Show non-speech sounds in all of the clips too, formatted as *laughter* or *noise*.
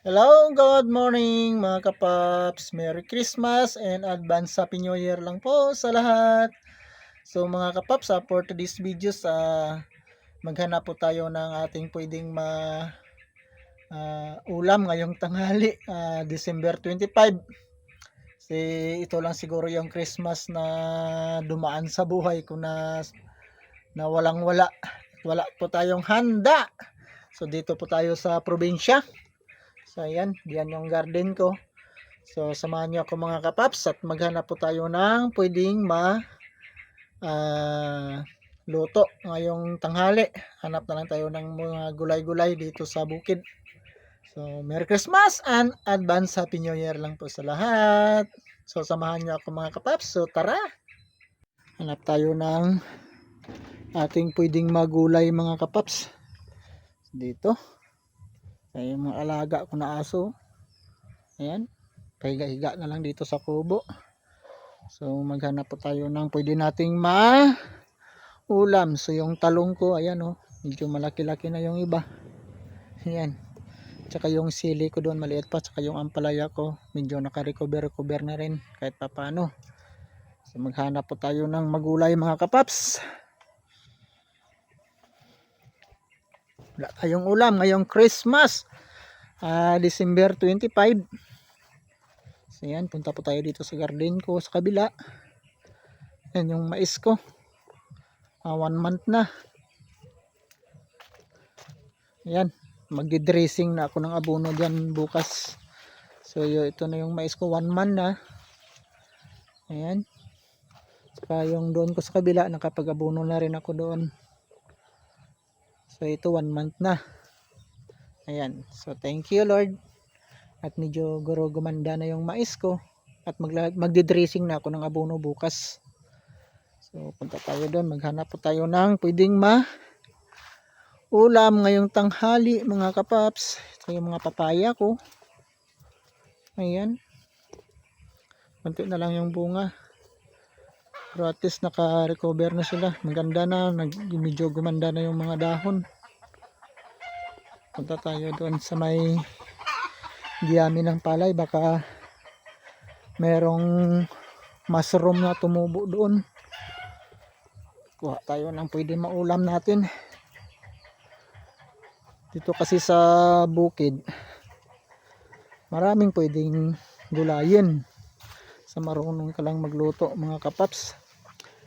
Hello, good morning mga kapaps. Merry Christmas and advance Happy New Year lang po sa lahat. So mga kapaps, ah, for today's videos, ah, maghanap po tayo ng ating pwedeng ma ah, ulam ngayong tanghali, ah, December 25. Kasi ito lang siguro yung Christmas na dumaan sa buhay ko na, na walang wala. Wala po tayong handa. So dito po tayo sa probinsya. So ayan, diyan yung garden ko. So samahan niyo ako mga kapaps at maghanap po tayo ng pwedeng ma ah, luto ngayong tanghali. Hanap na lang tayo ng mga gulay-gulay dito sa bukid. So Merry Christmas and advance Happy New Year lang po sa lahat. So samahan niyo ako mga kapaps. So tara. Hanap tayo ng ating pwedeng magulay mga kapaps. Dito. Ay, mga alaga ko na aso. Ayan. Pahiga-higa na lang dito sa kubo. So, maghanap po tayo ng pwede nating ma ulam. So, yung talong ko, ayan oh. Medyo malaki-laki na yung iba. Ayan. Tsaka yung sili ko doon maliit pa. Tsaka yung ampalaya ko, medyo naka-recover-recover na rin. Kahit pa paano. So, maghanap po tayo ng magulay mga kapaps. Wala tayong ulam ngayong Christmas. Ah, December 25. So yan, punta po tayo dito sa garden ko sa kabila. Yan yung mais ko. Ah, one month na. Yan, magdi-dressing na ako ng abono diyan bukas. So yo, ito na yung mais ko, one month na. Ayan. Saka yung doon ko sa kabila, nakapag-abono na rin ako doon. So ito one month na. Ayan. So thank you Lord. At medyo guro gumanda na yung mais ko. At magla- magdi-dressing na ako ng abono bukas. So punta tayo doon. Maghanap po tayo ng pwedeng ma ulam ngayong tanghali mga kapaps. Ito yung mga papaya ko. Ayan. Kunti na lang yung bunga. Pero naka-recover na sila. Maganda na. Nag, medyo gumanda na yung mga dahon. Punta tayo doon sa may giyami ng palay. Baka merong mushroom na tumubo doon. Kuha tayo ng pwede maulam natin. Dito kasi sa bukid, maraming pwedeng gulayin sa marunong ka lang magluto mga kapaps.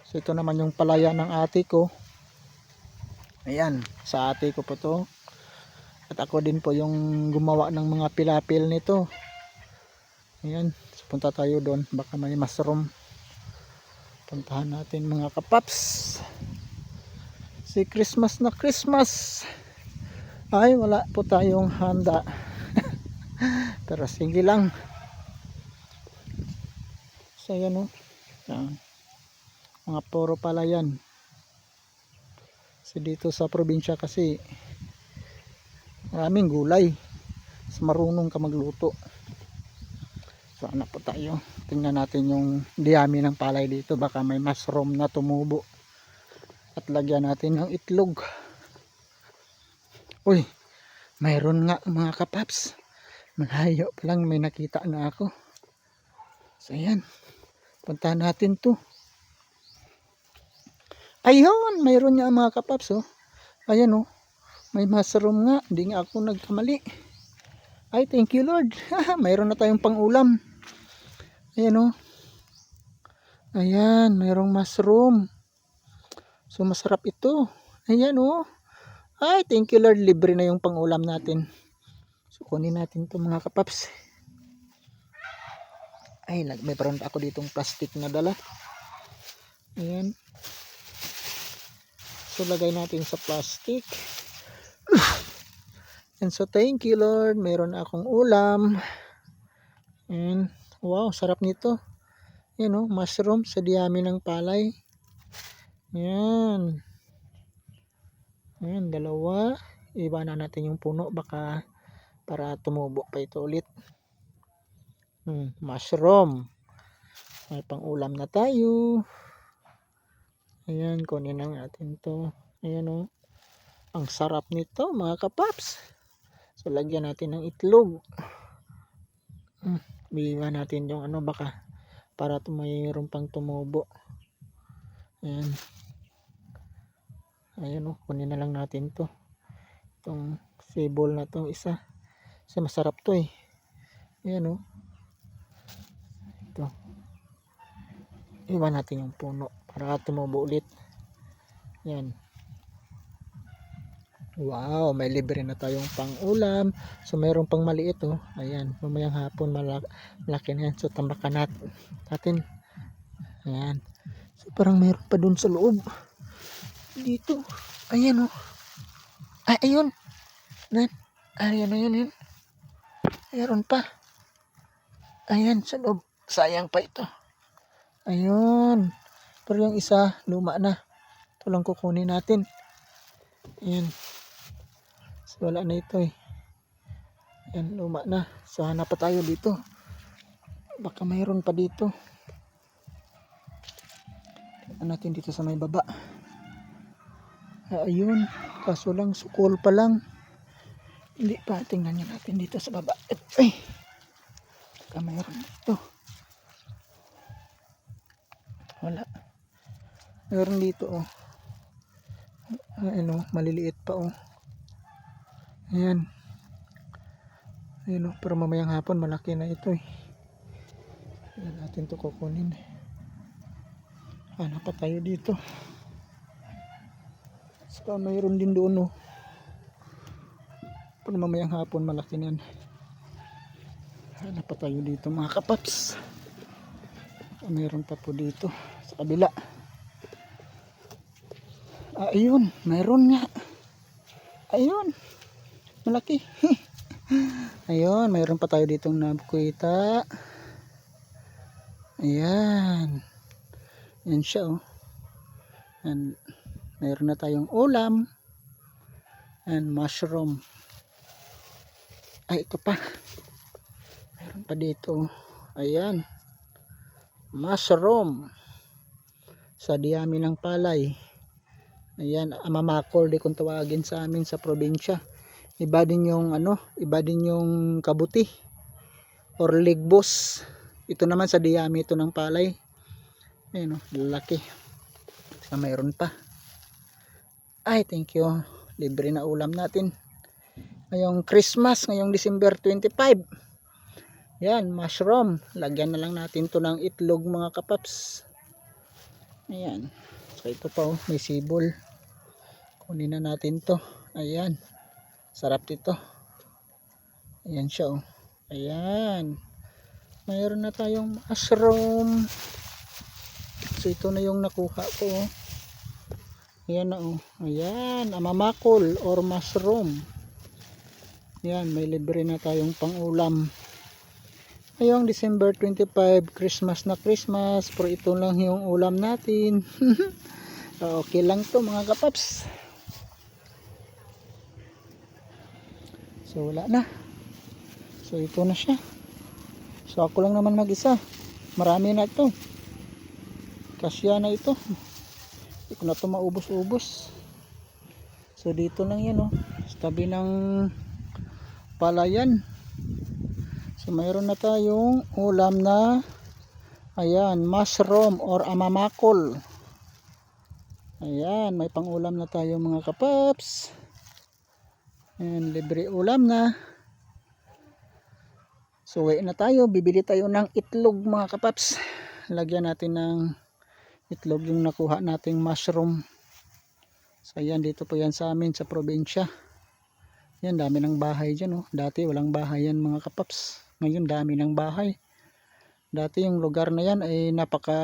So ito naman yung palaya ng ate ko. Ayan, sa ate ko po to. At ako din po yung gumawa ng mga pilapil nito. Ayan, so punta tayo doon. Baka may mushroom. Puntahan natin mga kapaps. Si Christmas na Christmas. Ay, wala po tayong handa. *laughs* Pero sige lang. So yan o. Yan. Mga puro pala yan. Kasi dito sa probinsya kasi maraming gulay. Mas marunong ka magluto. So ano po tayo. Tingnan natin yung diyami ng palay dito. Baka may mushroom na tumubo. At lagyan natin ng itlog. Uy, mayroon nga mga kapaps. Malayo pa lang may nakita na ako. So yan. Puntahan natin to. Ayun, mayroon nga mga kapaps oh. Ayan oh. May mushroom nga. Hindi nga ako nagkamali. Ay, thank you Lord. *laughs* mayroon na tayong pangulam. Ayan oh. Ayan, mayroong mushroom. So masarap ito. Ayan oh. Ay, thank you Lord. Libre na yung pangulam natin. So kunin natin to mga kapaps. Ay, may parang ako ditong plastic na dala. Ayan. So, lagay natin sa plastic. *sighs* And so, thank you Lord. Meron akong ulam. And, wow, sarap nito. Yan o, mushroom sa diyami ng palay. Yan. Yan, dalawa. Iba na natin yung puno. Baka para tumubo pa ito ulit. Hmm, mushroom. May pang ulam na tayo. Ayan, kunin na natin to. Ayan o. Ang sarap nito mga kapaps. So lagyan natin ng itlog. Hmm, Biwa natin yung ano baka para to mayroon pang tumubo. Ayan. Ayan o, kunin na lang natin to. Itong sibol na to isa. Kasi masarap to eh. Ayan o. Ito. Iwan natin yung puno para tumubo ulit. Yan. Wow, may libre na tayong pang-ulam. So, mayroon pang maliit, oh. Ayan, mamayang hapon, malaki, malaki na yan. So, tambakan nat- natin. Ayan. So, parang mayroon pa dun sa loob. Dito. Ayan, oh. Ay, ayun. Nan. Ayan, ayun, yun. Mayroon pa. Ayan, sa loob. Sayang pa ito. Ayun. Pero yung isa, luma na. Ito lang kukunin natin. Ayan. So, wala na ito eh. Ayan, luma na. So, hanap pa tayo dito. Baka mayroon pa dito. Tingnan natin dito sa may baba. Ayun. Kaso lang, sukol pa lang. Hindi pa. Tingnan natin dito sa baba. Ay! Baka mayroon dito. Wala. Meron dito oh. Ano, maliliit pa oh. Ayan. Ayan oh, pero mamayang hapon malaki na ito eh. Ayan natin to kukunin. Hanap pa tayo dito. Saka mayroon din doon oh. Pero mamayang hapon malaki na yan. Hanap pa tayo dito mga kapaps. Ah, Mayroon pa po dito sa kabila. Ah, ayun, mayroon nga. Ayun. Malaki. *laughs* ayun, mayroon pa tayo ditong nabukuita. Ayan. Yan siya oh. And mayroon na tayong ulam. And mushroom. Ay, ito pa. Mayroon pa dito. Ayan. Mushroom. Sa diyami ng palay. Ayan, amamakor di kung tawagin sa amin sa probinsya. Iba din yung ano, iba din yung kabuti or ligbos. Ito naman sa ito ng palay. Ayan o, lalaki. Saka mayroon pa. Ay, thank you. Libre na ulam natin. Ngayong Christmas, ngayong December 25. Yan, mushroom. Lagyan na lang natin to ng itlog mga kapaps. Ayan. So ito pa oh, may sibol. Kunin na natin to. Ayan. Sarap dito. Ayan siya oh. Ayan. Mayroon na tayong mushroom. So ito na yung nakuha ko oh. Ayan na oh. Ayan. Amamakol or mushroom. Ayan. May libre na tayong pangulam. Ngayong December 25, Christmas na Christmas. Pero ito lang yung ulam natin. *laughs* okay lang to mga kapaps. So wala na. So ito na siya. So ako lang naman mag-isa. Marami na ito. Kasya na ito. Hindi ko na ito maubos-ubos. So dito lang yan oh. Sa tabi ng palayan. So mayroon na tayong ulam na ayan, mushroom or amamakol. Ayan, may pangulam na tayo mga kapaps. Ayan, libre ulam na. So, na tayo. Bibili tayo ng itlog mga kapaps. Lagyan natin ng itlog yung nakuha nating mushroom. So, ayan, dito po yan sa amin sa probinsya. Yan, dami ng bahay dyan. Oh. Dati walang bahay yan mga kapaps. Ngayon, dami ng bahay. Dati yung lugar na yan ay napaka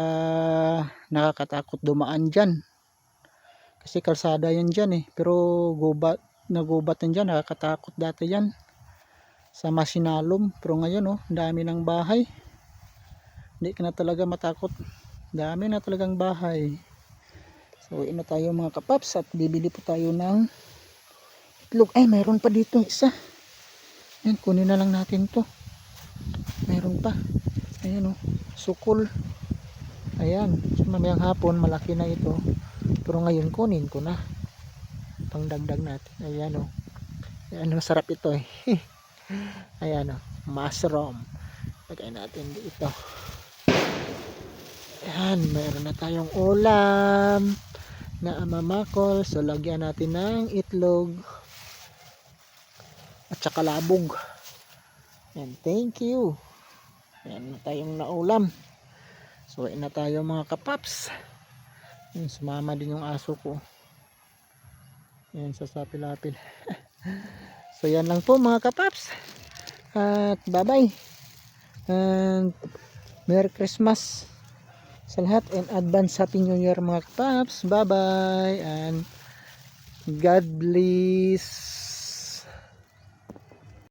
nakakatakot dumaan dyan. Kasi kalsada yan dyan eh. Pero gubat, nagubat yan dyan. Nakakatakot dati yan. Sa Masinalom. Pero ngayon oh, dami ng bahay. Hindi ka na talaga matakot. Dami na talagang bahay. So, uwi na tayo mga kapaps at bibili po tayo ng itlog. Ay, mayroon pa dito isa. Yan, kunin na lang natin to. Mayroon pa. Ayan oh, sukol. Ayan, so, mamayang hapon malaki na ito. Pero ngayon kunin ko na. Pangdagdag natin. Ayan oh. Ayan, masarap ito eh. *laughs* Ayan o, mushroom. Lagay natin dito. Ayan, meron na tayong ulam na amamakol. So, lagyan natin ng itlog at saka labog. Ayan, thank you. Ayan na tayong naulam. So, ayan na tayo mga kapaps. Ayan, sumama din yung aso ko. Ayan, sasapil-apil. *laughs* so, yan lang po mga kapaps. At bye-bye. And Merry Christmas sa lahat and advance Happy New Year mga kapaps. Bye-bye and God bless.